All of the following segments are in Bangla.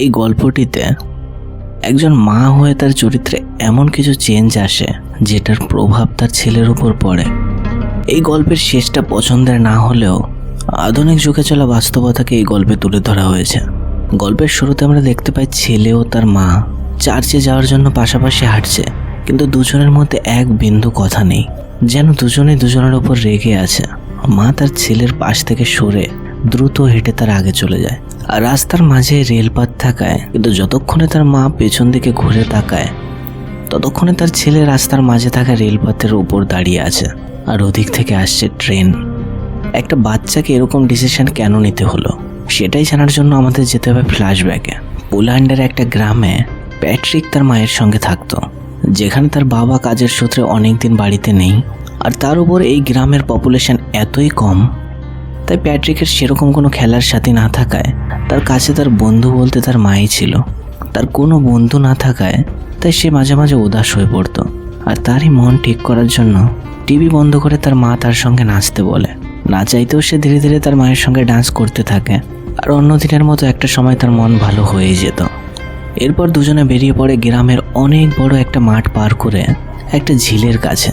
এই গল্পটিতে একজন মা হয়ে তার চরিত্রে এমন কিছু চেঞ্জ আসে, যেটার প্রভাব তার ছেলের উপর পড়ে। এই গল্পের শেষটা পছন্দের না হলেও আধুনিক যুগে চলা বাস্তবতাকে এই গল্পে তুলে ধরা হয়েছে। গল্পের শুরুতে আমরা দেখতে পাই ছেলে ও তার মা চার্চে যাওয়ার জন্য পাশাপাশি হাঁটছে, কিন্তু দুজনের মধ্যে এক বিন্দু কথা নেই। যেন দুজনে দুজনের ওপর রেগে আছে। মা তার ছেলের পাশ থেকে সরে দ্রুত হেঁটে তার আগে চলে যায়। আর রাস্তার মাঝে রেলপাত থাকায়, কিন্তু যতক্ষণে তার মা পেছন দিকে ঘুরে তাকায়, ততক্ষণে তার ছেলে রাস্তার মাঝে থাকা রেলপথের উপর দাঁড়িয়ে আছে। আর ওদিক থেকে আসছে ট্রেন। একটা বাচ্চাকে এরকম ডিসিশন কেন নিতে হলো? সেটাই জানার জন্য আমাদের যেতে হবে ফ্ল্যাশব্যাকে পোল্যান্ডের একটা গ্রামে প্যাট্রিক তার মায়ের সঙ্গে থাকতো। যেখানে তার বাবা কাজের সূত্রে অনেক দিন বাড়িতে নেই। আর তার উপর এই গ্রামের পপুলেশন এতই কম তাই প্যাট্রিকের সেরকম কোনো খেলার সাথী না থাকায় তার কাছে তার বন্ধু বলতে তার মাই ছিল। তার কোনো বন্ধু না থাকায় তাই সে মাঝে মাঝে উদাস হয়ে পড়তো। আর তারই মন ঠিক করার জন্য টিভি বন্ধ করে তার মা তার সঙ্গে নাচতে বলে। না চাইতেও সে ধীরে ধীরে তার মায়ের সঙ্গে ডান্স করতে থাকে। আর অন্য দিনের মতো একটা সময় তার মন ভালো হয়ে যেত। এরপর দুজনে বেরিয়ে পড়ে গ্রামের অনেক বড় একটা মাঠ পার করে একটা ঝিলের কাছে।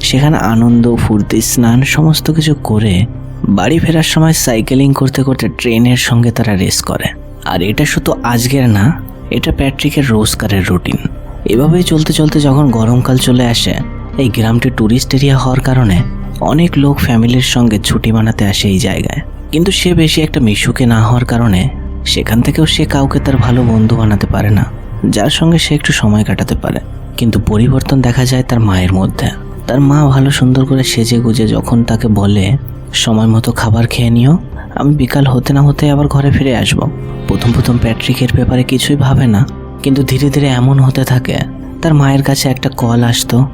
সেখানে আনন্দ, ফুর্তি, স্নান সমস্ত কিছু করে বাড়ি ফেরার সময় সাইকেলিং করতে করতে ট্রেনের সঙ্গে তারা রেস করে। আর এটা শুধু আজকের না, এটা প্যাট্রিকের রোজকারের রুটিন। এভাবেই চলতে চলতে যখন গরমকাল চলে আসে, এই গ্রামটি ট্যুরিস্ট এরিয়া হওয়ার কারণে অনেক লোক ফ্যামিলির সঙ্গে ছুটি মানাতে আসে এই জায়গায়। কিন্তু সে বেশি একটা মিশুকে না হওয়ার কারণে সেখান থেকেও সে কাউকে তার ভালো বন্ধু বানাতে পারে না, যার সঙ্গে সে একটু সময় কাটাতে পারে। কিন্তু পরিবর্তন দেখা যায় তার মায়ের মধ্যে। তার মা ভালো সুন্দর করে সেজে গুজে যখন তাকে বলে সময় মতো খাবার খেয়ে নিও। আমি বিকাল হতে না হতে আবার ঘরে ফিরে আসব। প্রথম প্রথম প্যাট্রিকের ব্যাপারে কিছুই ভাবে না, কিন্তু ধীরে ধীরে এমন হতে থাকে, তার মায়ের কাছে একটা কল আসতো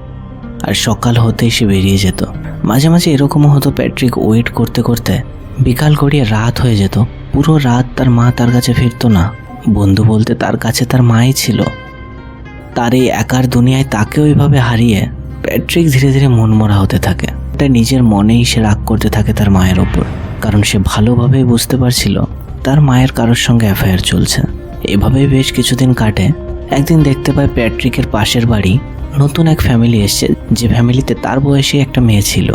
আর সকাল হতেই সে বেরিয়ে যেত। মাঝে মাঝে এরকমও হতো প্যাট্রিক ওয়েট করতে করতে বিকাল গড়িয়ে রাত হয়ে যেত। পুরো রাত তার মা তার কাছে ফিরতো না। বন্ধু বলতে তার কাছে তার মাই ছিল। তার এই একার দুনিয়ায় তাকে ওইভাবে হারিয়ে প্যাট্রিক ধীরে ধীরে মনমরা হতে থাকে। তাই নিজের মনেই সে রাগ করতে থাকে তার মায়ের ওপর। কারণ সে ভালোভাবেই বুঝতে পারছিল তার মায়ের কারোর সঙ্গে অ্যাফায়ার চলছে। এভাবেই বেশ কিছুদিন কাটে। একদিন দেখতে পায় প্যাট্রিকের পাশের বাড়ি নতুন এক ফ্যামিলি এসছে, যে ফ্যামিলিতে তার বয়সী একটা মেয়ে ছিল।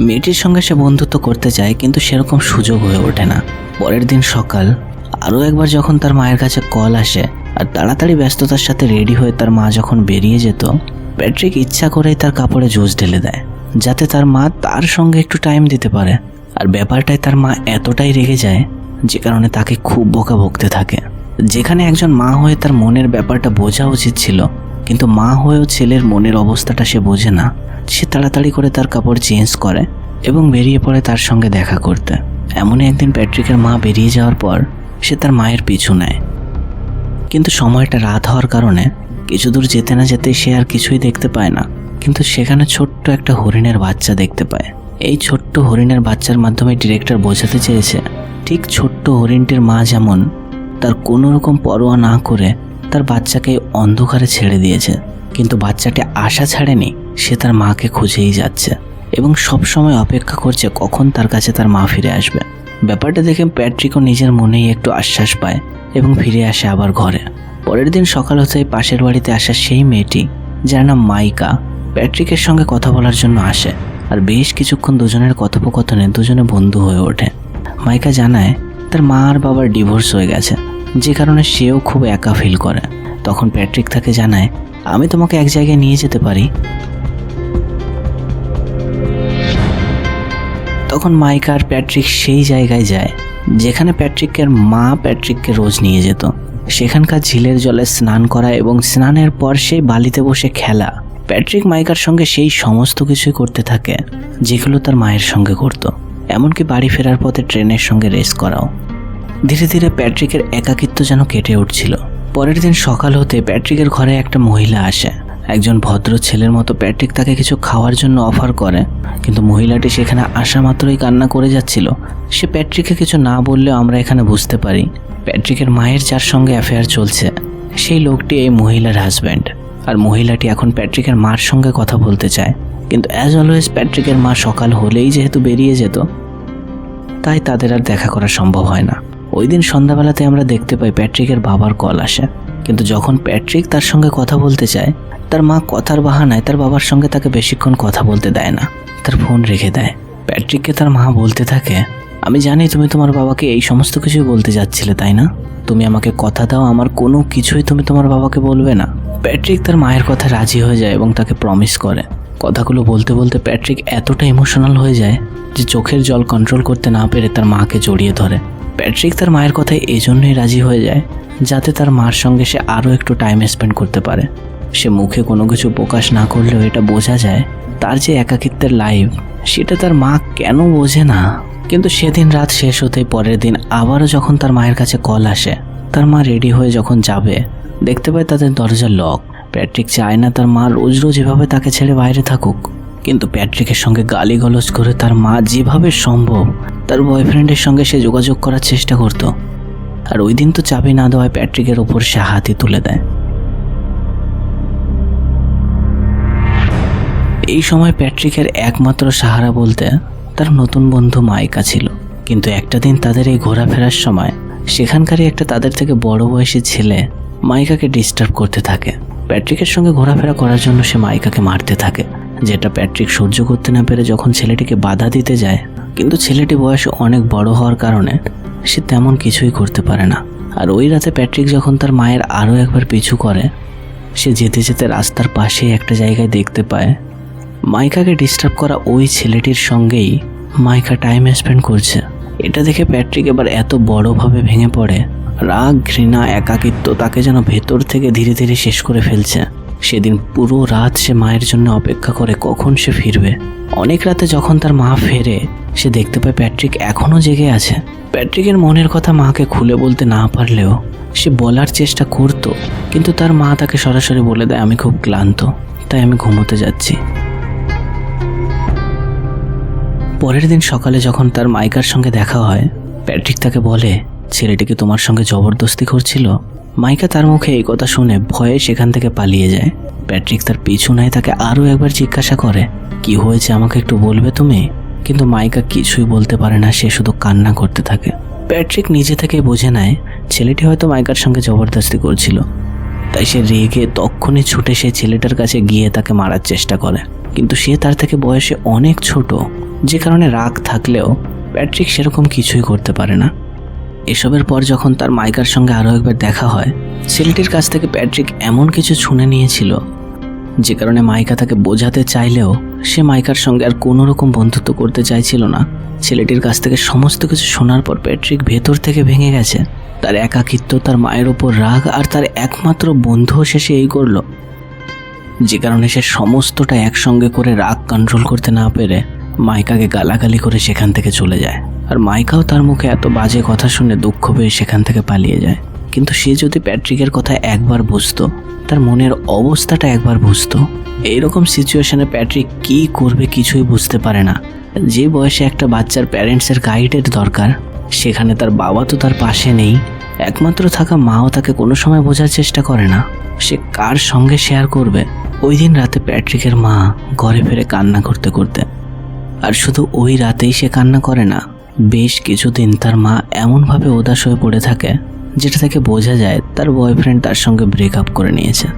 মেয়েটির সঙ্গে সে বন্ধুত্ব করতে চায় কিন্তু সেরকম সুযোগ হয়ে ওঠে না। পরের দিন সকাল, আরও একবার যখন তার মায়ের কাছে কল আসে আর তাড়াতাড়ি ব্যস্ততার সাথে রেডি হয়ে তার মা যখন বেরিয়ে যেত, প্যাট্রিক ইচ্ছা করেই তার কাপড়ে জুস ঢেলে দেয়। যাতে তার মা তার সঙ্গে একটু টাইম দিতে পারে। আর ব্যাপারটায় তার মা এতটাই রেগে যায়, যে কারণে তাকে খুব বোকা বকতে থাকে। যেখানে একজন মা হয়ে তার মনের ব্যাপারটা বোঝা উচিত ছিল, কিন্তু মা হয়েও ছেলের মনের অবস্থাটা সে বোঝে না। সে তাড়াতাড়ি করে তার কাপড় চেঞ্জ করে এবং বেরিয়ে পড়ে তার সঙ্গে দেখা করতে। এমনই একদিন প্যাট্রিকের মা বেরিয়ে যাওয়ার পর সে তার মায়ের পিছু নেয়। কিন্তু সময়টা রাত হওয়ার কারণে কিছু দূর যেতে না যেতে সে আর কিছুই দেখতে পায় না। কিন্তু সেখানে ছোট্ট একটা হরিণের বাচ্চা দেখতে পায়। এই ছোট্ট হরিণের বাচ্চার মাধ্যমে ডিরেক্টর বোঝাতে চেয়েছে, ঠিক ছোট্ট হরিণটির মা যেমন তার কোনো রকম পরোয়া না করে তার বাচ্চাকে অন্ধকারে ছেড়ে দিয়েছে। কিন্তু বাচ্চাটি আশা ছাড়েনি, সে তার মাকে খুঁজেই যাচ্ছে এবং সব সময় অপেক্ষা করছে কখন তার কাছে তার মা ফিরে আসবে। ব্যাপারটা দেখে প্যাট্রিকও নিজের মনেই একটু আশ্বাস পায় এবং ফিরে আসে আবার ঘরে। পরের দিন সকাল হতেই পাশের বাড়িতে আসা সেই মেয়েটি, যার নাম মাইকা প্যাট্রিকের সঙ্গে কথা বলার জন্য আসে, আর বেশ কিছুক্ষণ দুজনের কথোপকথনে দুজনে বন্ধু হয়ে ওঠে। মাইকা জানায়, তার মা আর বাবার ডিভোর্স হয়ে গেছে, যে কারণে সেও খুব একা ফিল করে। তখন প্যাট্রিক তাকে জানায়, আমি তোমাকে এক জায়গায় নিয়ে যেতে পারি। তখন মাইকা আর প্যাট্রিক সেই জায়গায় যায়, যেখানে প্যাট্রিকের মা প্যাট্রিককে রোজ নিয়ে যেত। সেখানকার ঝিলের জলে স্নান করা এবং স্নানের পর সেই বালিতে বসে খেলা। প্যাট্রিক মাইকার সঙ্গে সেই সমস্ত কিছুই করতে থাকে, যেগুলো তার মায়ের সঙ্গে করত। এমনকি বাড়ি ফেরার পথে ট্রেনের সঙ্গে রেস করাও। ধীরে ধীরে প্যাট্রিকের একাকিত্ব যেন কেটে উঠছিল। পরের দিন সকাল হতে প্যাট্রিকের ঘরে একটা মহিলা আসে। একজন ভদ্র ছেলের মতো প্যাট্রিক তাকে কিছু খাওয়ার জন্য অফার করে, কিন্তু মহিলাটি সেখানে আসা মাত্রই কান্না করে যাচ্ছিল। সে প্যাট্রিককে কিছু না বললেও আমরা এখানে বুঝতে পারি। প্যাট্রিকের মায়ের যার সঙ্গে অ্যাফেয়ার চলছে, সেই লোকটি এই মহিলার হাজব্যান্ড আর মহিলাটি এখন প্যাট্রিকের মার সঙ্গে কথা বলতে চায়। কিন্তু অ্যাজ অলওয়েজ প্যাট্রিকের মা সকাল হলেই যেহেতু বেরিয়ে যেত, তাই তাদের আর দেখা করা সম্ভব হয় না। ওই দিন সন্ধ্যাবেলাতে আমরা দেখতে পাই প্যাট্রিকের বাবার কল আসে। কিন্তু যখন প্যাট্রিক তার সঙ্গে কথা বলতে চায়, তার মা কথার বাহানায় তার বাবার সঙ্গে তাকে বেশিক্ষণ কথা বলতে দেয় না, তার ফোন রেখে দেয়। প্যাট্রিককে তার মা বলতে থাকে আমি জানি তুমি তোমার বাবাকে এই সমস্ত কিছুই বলতে যাচ্ছিলে, তাই না? তুমি আমাকে কথা দাও, আমার কোনো কিছুই তুমি তোমার বাবাকে বলবে না। প্যাট্রিক তার মায়ের কথা রাজি হয়ে যায় এবং তাকে প্রমিস করে। কথাগুলো বলতে বলতে প্যাট্রিক এতটা ইমোশনাল হয়ে যায় যে চোখের জল কন্ট্রোল করতে না পেরে তার মাকে জড়িয়ে ধরে। প্যাট্রিক তার মায়ের কথায় এই জন্যই রাজি হয়ে যায় যাতে তার মার সঙ্গে সে আরও একটু টাইম স্পেন্ড করতে পারে। সে মুখে কোনো কিছু প্রকাশ না করলেও এটা বোঝা যায় তার যে একাকিত্বের লাইফ সেটা তার মা কেন বোঝে না? কিন্তু সেদিন রাত শেষ হতেই পরের দিন আবারও যখন তার মায়ের কাছে কল আসে, তার মা রেডি হয়ে যখন যাবে, দেখতে পায় তাদের দরজা লক। প্যাট্রিক চায় না তার মা রোজ রোজ এভাবে তাকে ছেড়ে বাইরে থাকুক। কিন্তু প্যাট্রিকের সঙ্গে গালিগালাজ করে তার মা যেভাবে সম্ভব, তার বয়ফ্রেন্ডের সঙ্গে সে যোগাযোগ করার চেষ্টা করত। আর ওই দিন তো চাবি না দেওয়ায় প্যাট্রিকের ওপর সে হাতি তুলে দেয়। এই সময় প্যাট্রিকের একমাত্র সাহারা বলতে তার নতুন বন্ধু মাইকা ছিল। কিন্তু একটা দিন তাদের এই ঘোরাফেরার সময় সেখানকারই একটা তাদের থেকে বড় বয়সী ছেলে মাইকাকে ডিস্টার্ব করতে থাকে। প্যাট্রিকের সঙ্গে ঘোরাফেরা করার জন্য সে মাইকাকে মারতে থাকে, যেটা প্যাট্রিক সহ্য করতে না পেরে যখন ছেলেটিকে বাধা দিতে যায়, কিন্তু ছেলেটি বয়সে অনেক বড় হওয়ার কারণে সে তেমন কিছুই করতে পারে না। আর ওই রাতে প্যাট্রিক যখন তার মায়ের আরও একবার পিছু করে, সে যেতে যেতে রাস্তার পাশে একটা জায়গায় দেখতে পায় মাইকাকে ডিস্টার্ব করা ওই ছেলেটির সঙ্গেই মাইকা টাইম স্পেন্ড করছে। এটা দেখে প্যাট্রিক এবার এত বড়ভাবে ভেঙে পড়ে। রাগ, ঘৃণা, একাকিত্ব তাকে যেন ভেতর থেকে ধীরে ধীরে শেষ করে ফেলছে। সেদিন পুরো রাত সে মায়ের জন্য অপেক্ষা করে কখন সে ফিরবে। অনেক রাতে যখন তার মা ফেরে, সে দেখতে পায় প্যাট্রিক এখনও জেগে আছে। প্যাট্রিকের মনের কথা মাকে খুলে বলতে না পারলেও সে বলার চেষ্টা করত, কিন্তু তার মা তাকে সরাসরি বলে দেয়, আমি খুব ক্লান্ত, তাই আমি ঘুমোতে যাচ্ছি। পরের দিন সকালে যখন তার মাইকার সঙ্গে দেখা হয়, প্যাট্রিক তাকে বলে ছেলেটিকে তোমার সঙ্গে জবরদস্তি করছিল? মাইকা তার মুখে এই কথা শুনে ভয়ে সেখান থেকে পালিয়ে যায়। প্যাট্রিক তার পিছু নেয়, তাকে আরও একবার জিজ্ঞাসা করে, কি হয়েছে আমাকে একটু বলবে তুমি? কিন্তু মাইকা কিছুই বলতে পারে না, সে শুধু কান্না করতে থাকে। প্যাট্রিক নিজে থেকে বুঝে নেয়, ছেলেটি হয়তো মাইকার সঙ্গে জবরদস্তি করছিল। তাই সে রেগে তক্ষণই ছুটে সে ছেলেটার কাছে গিয়ে তাকে মারার চেষ্টা করে। কিন্তু সে তার থেকে বয়সে অনেক ছোট। যে কারণে রাগ থাকলেও প্যাট্রিক সেরকম কিছুই করতে পারে না। এসবের পর যখন তার মাইকার সঙ্গে আরও একবার দেখা হয়, ছেলেটির কাছ থেকে প্যাট্রিক এমন কিছু শুনে নিয়েছিল, যে কারণে মাইকা তাকে বোঝাতে চাইলেও সে মাইকার সঙ্গে আর কোনো রকম বন্ধুত্ব করতে চাইছিল না। ছেলেটির কাছ থেকে সমস্ত কিছু শোনার পর প্যাট্রিক ভেতর থেকে ভেঙে গেছে। তার একাকিত্ব, তার মায়ের ওপর রাগ আর তার একমাত্র বন্ধুও শেষে এই করল। যে কারণে সে সমস্তটা একসঙ্গে করে রাগ কন্ট্রোল করতে না পেরে মাইকাকে গালাগালি করে সেখান থেকে চলে যায়। আর মাইকাও তার মুখে এত বাজে কথা শুনে দুঃখ পেয়ে সেখান থেকে পালিয়ে যায়। কিন্তু সে যদি প্যাট্রিকের কথা একবার বুঝতো, তার মনের অবস্থাটা একবার বুঝতো, এইরকম সিচুয়েশনে প্যাট্রিক কি করবে কিছুই বুঝতে পারে না। যে বয়সে একটা বাচ্চার প্যারেন্টসের গাইডের দরকার, সেখানে তার বাবা তো তার পাশে নেই একমাত্র থাকা মাও তাকে কোনো সময় বোঝার চেষ্টা করে না। সে কার সঙ্গে শেয়ার করবে? ওই দিন রাতে প্যাট্রিকের মা ঘরে ফিরে কান্না করতে করতে। আর শুধু ওই রাতেই সে কান্না করে না, বেশ কিছুদিন তার মা এমনভাবে উদাস হয়ে পড়ে থাকে, যেটা থেকে বোঝা যায় তার বয়ফ্রেন্ড তার সঙ্গে ব্রেকআপ করে নিয়েছে।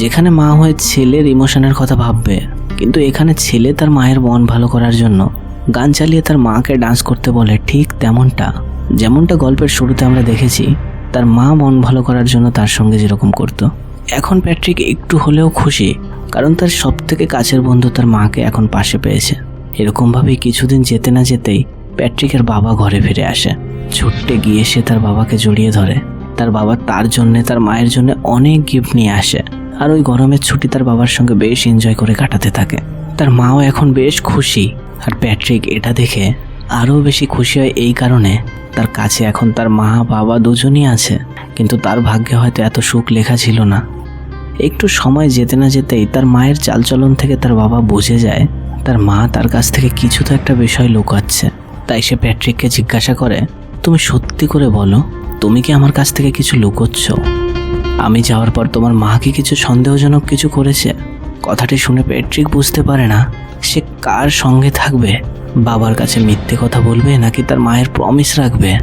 যেখানে মা হয়ে ছেলের ইমোশনের কথা ভাববে, কিন্তু এখানে ছেলে তার মায়ের মন ভালো করার জন্য গান চালিয়ে তার মাকে ডান্স করতে বলে ঠিক তেমনটা। যেমনটা গল্পের শুরুতে আমরা দেখেছি, তার মা মন ভালো করার জন্য তার সঙ্গে যেরকম করত। এখন প্যাট্রিক একটু হলেও খুশি, কারণ তার সব থেকে কাছের বন্ধু তার মাকে এখন পাশে পেয়েছে। এরকমভাবেই কিছুদিন যেতে না যেতেই প্যাট্রিকের বাবা ঘরে ফিরে আসে। ছুটতে গিয়ে সে তার বাবাকে জড়িয়ে ধরে। তার বাবা তার জন্যে, তার মায়ের জন্য অনেক গিফট নিয়ে আসে। আর ওই গরমের ছুটি তার বাবার সঙ্গে বেশ এনজয় করে কাটাতে থাকে। তার মাও এখন বেশ খুশি। আর প্যাট্রিক এটা দেখে আরও বেশি খুশি হয় এই কারণে। তার কাছে এখন তার মা, বাবা দুজনই আছে, কিন্তু তার ভাগ্যে হয়তো এত সুখ লেখা ছিল না। একটু সময় যেতে না যেতেই তার মায়ের চালচলন থেকে তার বাবা বুঝে যায়, তার মা তার কাছ থেকে কিছু তো একটা বিষয় লুকাচ্ছে। তাই সে প্যাট্রিককে জিজ্ঞাসা করে, তুমি সত্যি করে বলো, তুমি কি আমার কাছ থেকে কিছু লুকোচ্ছ? আমি যাওয়ার পর তোমার মা কি কিছু সন্দেহজনক কিছু করেছে? কথাটি শুনে প্যাট্রিক বুঝতে পারে না, সে কার সঙ্গে থাকবে? বাবার কাছে মিথ্যে কথা বলবে নাকি তার মায়ের প্রমিস রাখবে?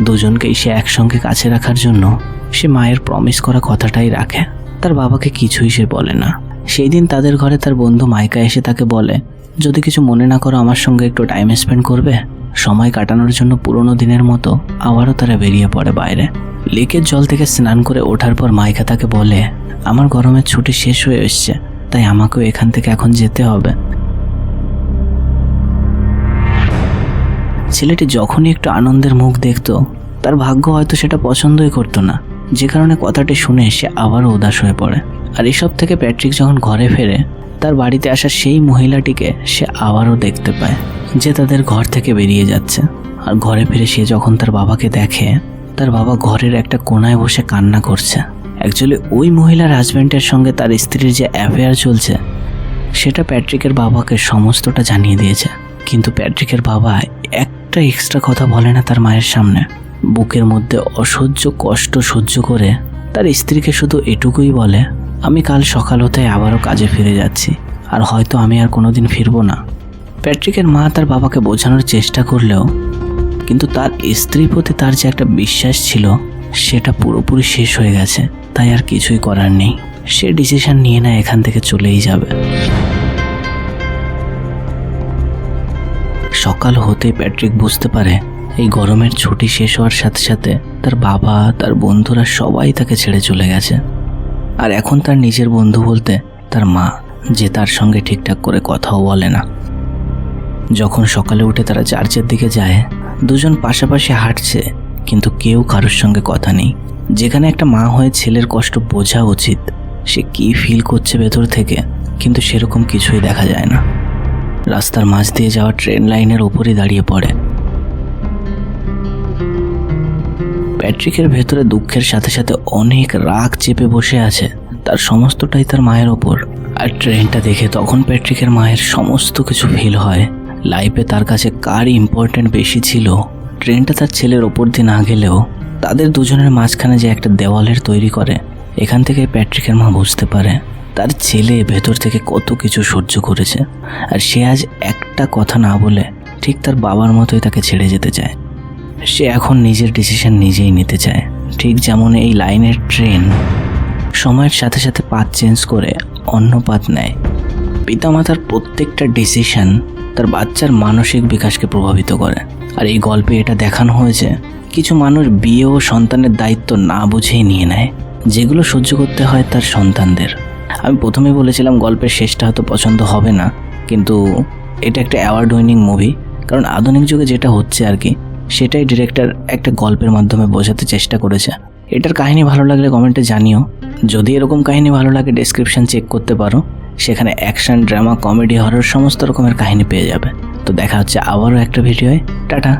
দুজনকেই সে একসঙ্গে কাছে রাখার জন্য সে মায়ের প্রমিস করা কথাটাই রাখে। তার বাবাকে কিছুই সে বলে না। সেই দিন তাদের ঘরে তার বন্ধু মাইকা এসে তাকে বলে, যদি কিছু মনে না করো, আমার সঙ্গে একটু টাইম স্পেন্ড করবে। সময় কাটানোর জন্য পুরোনো দিনের মতো আবারও তারা বেরিয়ে পড়ে বাইরে। লেকের জল থেকে স্নান করে ওঠার পর মাইকা তাকে বলে, আমার গরমের ছুটি শেষ হয়ে এসছে, তাই আমাকেও এখান থেকে এখন যেতে হবে। ছেলেটি যখনই একটু আনন্দের মুখ দেখত, তার ভাগ্য হয়তো সেটা পছন্দই করতো না। যে কারণে কথাটি শুনে সে আবারও উদাস হয়ে পড়ে। আর এসব থেকে প্যাট্রিক যখন ঘরে ফেরে, তার বাড়িতে আসা সেই মহিলাটিকে সে আবারও দেখতে পায়, যে তাদের ঘর থেকে বেরিয়ে যাচ্ছে। আর ঘরে ফিরে সে যখন তার বাবাকে দেখে, তার বাবা ঘরের একটা কোনায় বসে কান্না করছে। অ্যাকচুয়ালি ওই মহিলার হাজব্যান্ডের সঙ্গে তার স্ত্রীর যে অ্যাফেয়ার চলছে, সেটা প্যাট্রিকের বাবাকে সমস্তটা জানিয়ে দিয়েছে। কিন্তু প্যাট্রিকের বাবা একটা এক্সট্রা কথা বলে না তার মায়ের সামনে। বুকের মধ্যে অসহ্য কষ্ট সহ্য করে তার স্ত্রীকে শুধু এটুকুই বলে, আমি কাল সকাল হতে আবারও কাজে ফিরে যাচ্ছি, আর হয়তো আমি আর কোনোদিন ফিরবো না। প্যাট্রিকের মা তার বাবাকে বোঝানোর চেষ্টা করলেও, কিন্তু তার স্ত্রীর প্রতি তার যে একটা বিশ্বাস ছিল, সেটা পুরোপুরি শেষ হয়ে গেছে। তাই আর কিছুই করার নেই। সে ডিসিশন নিয়ে না এখান থেকে চলেই যাবে। সকাল হতে প্যাট্রিক বুঝতে পারে এই গরমের ছুটি শেষ হওয়ার সাথে সাথে তার বাবা, তার বন্ধুরা সবাই তাকে ছেড়ে চলে গেছে। আর এখন তার নিজের বন্ধু বলতে তার মা, যে তার সঙ্গে ঠিকঠাক করে কথাও বলে না। যখন সকালে উঠে তারা চার্চের দিকে যায়, দুজন পাশাপাশি হাঁটছে, কিন্তু কেউ কারোর সঙ্গে কথা নেই। যেখানে একটা মা হয়ে ছেলের কষ্ট বোঝা উচিত, সে কি ফিল করছে ভেতর থেকে, কিন্তু সেরকম কিছুই দেখা যায় না। রাস্তার মাঝ দিয়ে যাওয়া ট্রেন লাইনের ওপরই দাঁড়িয়ে পড়ে। প্যাট্রিকের ভেতরে দুঃখের সাথে সাথে অনেক রাগ চেপে বসে আছে। তার সমস্তটাই তার মায়ের ওপর। আর ট্রেনটা দেখে তখন প্যাট্রিকের মায়ের সমস্ত কিছু ফিল হয়। লাইফে তার কাছে কার ইম্পর্ট্যান্ট বেশি ছিল? ট্রেনটা তার ছেলের ওপর দিয়ে না গেলেও তাদের দুজনের মাঝখানে যে একটা দেওয়ালের তৈরি করে, এখান থেকে প্যাট্রিকের মা বুঝতে পারে। তার ছেলে ভেতর থেকে কত কিছু সহ্য করেছে, আর সে আজ একটা কথা না বলে ঠিক তার বাবার মতোই তাকে ছেড়ে যেতে চায়। সে এখন নিজের ডিসিশন নিজেই নিতে চায়। ঠিক যেমন এই লাইনের ট্রেন সময়ের সাথে সাথে পাত চেঞ্জ করে অন্য পাত নেয়। পিতামাতার প্রত্যেকটা ডিসিশন তার বাচ্চার মানসিক বিকাশকে প্রভাবিত করে। আর এই গল্পে এটা দেখানো হয়েছে, কিছু মানুষ বিয়ে ও সন্তানের দায়িত্ব না বুঝেই নিয়ে নেয়, যেগুলো সহ্য করতে হয় তার সন্তানদের। আমি প্রথমেই বলেছিলাম গল্পের শেষটা হয়তো পছন্দ হবে না, কিন্তু এটা একটা অ্যাওয়ার্ড উইনিং মুভি কারণ আধুনিক যুগে যেটা হচ্ছে আর কি, সেটাই ডিরেক্টর একটা গল্পের মাধ্যমে বোঝাতে চেষ্টা করেছে। এটার কাহিনী ভালো লাগলে কমেন্টে জানিও। যদি এরকম কাহিনী ভালো লাগে ডেসক্রিপশন চেক করতে পারো। সেখানে অ্যাকশন ড্রামা কমেডি হরর সমস্ত রকমের কাহিনী পেয়ে যাবে। তো দেখা হচ্ছে আবারও একটা ভিডিওয়। টাটা!